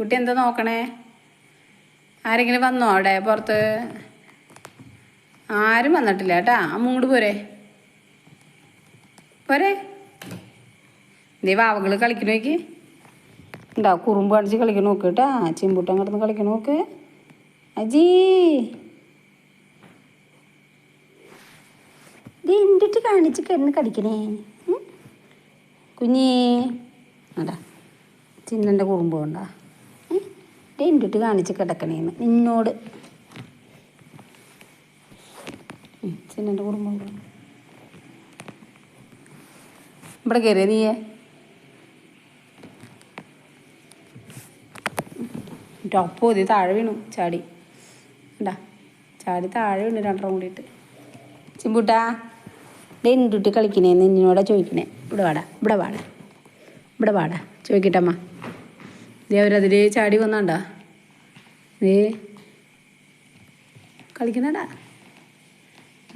കുട്ടി എന്താ നോക്കണേ? ആരെങ്കിലും വന്നോ അവിടെ പുറത്ത്? ആരും വന്നിട്ടില്ല കേട്ടാ. അമ്മൂട് പോരെ. പോരെ. ദേ വാവകൾ കളിക്കണ നോക്കി. ഉണ്ടാ കുറുമ്പ് കാണിച്ച് കളിക്കണ നോക്ക് കേട്ടാ. ചിമ്പൂട്ടം കിടന്ന് കളിക്കണ നോക്ക്. അജീ. ഇത് കാണിച്ച് കിടന്ന് കളിക്കണേ? കുഞ്ഞി. അടാ ചിന്നന്റെ കുറുമ്പ് കൊണ്ടാ. ഇത് എന്തിട്ട് കാണിച്ച് കിടക്കണേന്ന്. നിന്നോട്. ഉം, കുടുംബം. ഇവിടെ കയറിയ നീയേ? ടോപ്പ് ഓതി താഴെ വീണു ചാടി. ഉണ്ടാ ചാടി താഴെ വീണു രണ്ടെണ്ണം കൂടിയിട്ട് ചിമ്പൂട്ടാ ഡേ എന്തുട്ട് കളിക്കണേ നിന്നോടാ ചോദിക്കണേ. ഇവിടെ വാടാ ഇവിടെ വാടാ ഇവിടെ വാടാ. ചോദിക്കട്ടമ്മ. ദേ അവരതിൽ ചാടി വന്നാണ്ടാ. ഏ കളിക്കുന്നടാ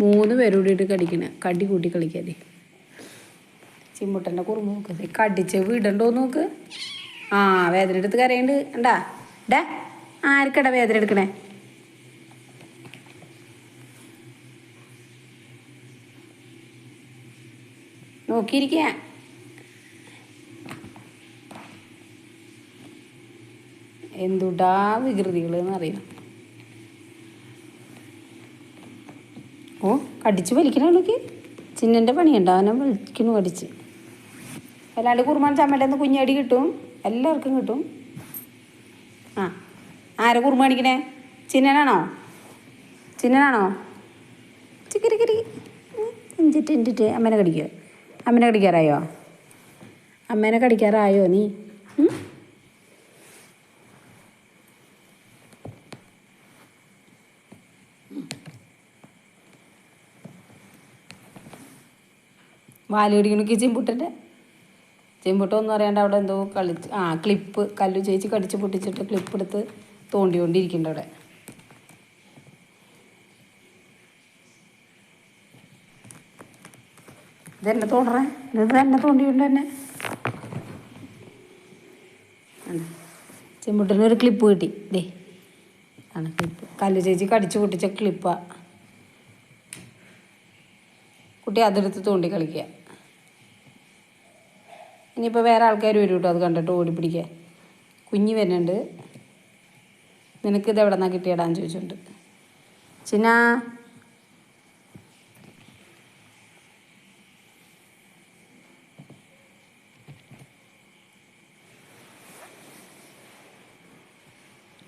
മൂന്ന് പേര് കൂടിയിട്ട് കടിക്കണേ കടി കൂട്ടി കളിക്കാതെ. ചിമ്മുട്ടന്റെ കുറുമ്പ് നോക്ക്. കടിച്ച് വിടണ്ടോ നോക്ക്. ആ വേദന എടുത്ത് കരയുണ്ട്. ഉണ്ടാ ഡേ ആർക്കടാ വേദന എടുക്കണേ? നോക്കിയിരിക്കുക എന്തുട്ടാ വികൃതികൾ എന്നറിയാം ഓ കടിച്ച് വലിക്കണക്ക് ചിന്നന്റെ പണിയുണ്ട്? അവനെ വലിക്കണു കടിച്ച്. അല്ലാണ്ട് കുറുമാൻ ചമ്മയുടെ നിന്ന് കുഞ്ഞടി കിട്ടും. എല്ലാവർക്കും കിട്ടും. ആ ആരെ കുറുമ അടിക്കണേ ചിന്നനാണോ? ചിന്നനാണോ? ചിക്കരി കരി ഇഞ്ചിട്ട് ഇഞ്ചിട്ട്. അമ്മേനെ കടിക്കുക അമ്മേനെ കടിക്കാറായോ? അമ്മേനെ കടിക്കാറായോ നീ? ഉം? വാൽ കടിക്കണക്ക് ചെമ്പുട്ടന്റെ. ചെമ്പുട്ടം ഒന്നും അറിയാണ്ട് അവിടെ എന്തോ കളിച്ച് ആ ക്ലിപ്പ് കല്ലു ചേച്ചി കടിച്ച് പൊട്ടിച്ചിട്ട് ക്ലിപ്പ് എടുത്ത് തോണ്ടിക്കൊണ്ടിരിക്കുന്നുണ്ട് അവിടെ. ഇതെന്നെ തോണ്ടറേ ഇത് തന്നെ. തോണ്ടിയുണ്ട് തന്നെ ചെമ്പുട്ടിന് ഒരു ക്ലിപ്പ് കിട്ടി. ദേ ആണ് ക്ലിപ്പ്. കല്ലു ചേച്ചി കടിച്ച് പൊട്ടിച്ച ക്ലിപ്പാ. കുട്ടി അതെടുത്ത് തോണ്ടി കളിക്കുക. ഇനിയിപ്പോൾ വേറെ ആൾക്കാർ വരും കേട്ടോ അത് കണ്ടിട്ട് ഓടി പിടിക്കാൻ കുഞ്ഞ് വരുന്നുണ്ട്. നിനക്ക് ഇത് എവിടെ നിന്നാണ് കിട്ടിയടാന്ന് ചോദിച്ചിട്ടുണ്ട്. ചിന്ന.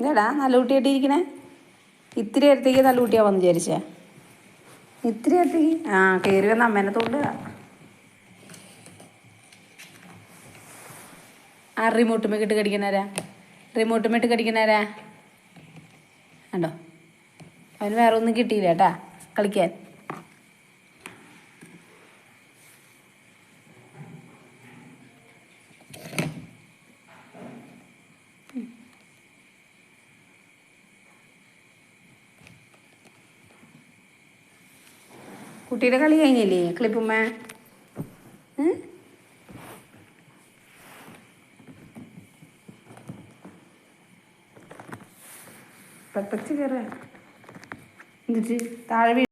ഇതേടാ നല്ല കുട്ടിയായിട്ടിരിക്കണേ. ഇത്തിരി അടുത്തേക്ക് നല്ല കുട്ടിയാവാന്ന് വിചാരിച്ചേ. ഇത്തിരി ആ കയറി വന്ന അമ്മേനെ തോണ്ടുക ആ റിമോട്ട് ഇട്ട് കടിക്കണാരാ റിമോട്ട് ഇട്ട് കടിക്കണാരാ കണ്ടോ? അവന് വേറെ ഒന്നും കിട്ടിയില്ല കേട്ടാ. കളിക്കാൻ. കുട്ടിയുടെ കളി കഴിഞ്ഞില്ലേ? ക്ലിപ്പുമ്മ? പത്തച്ച് കയറുക എന്നിട്ട് താഴെ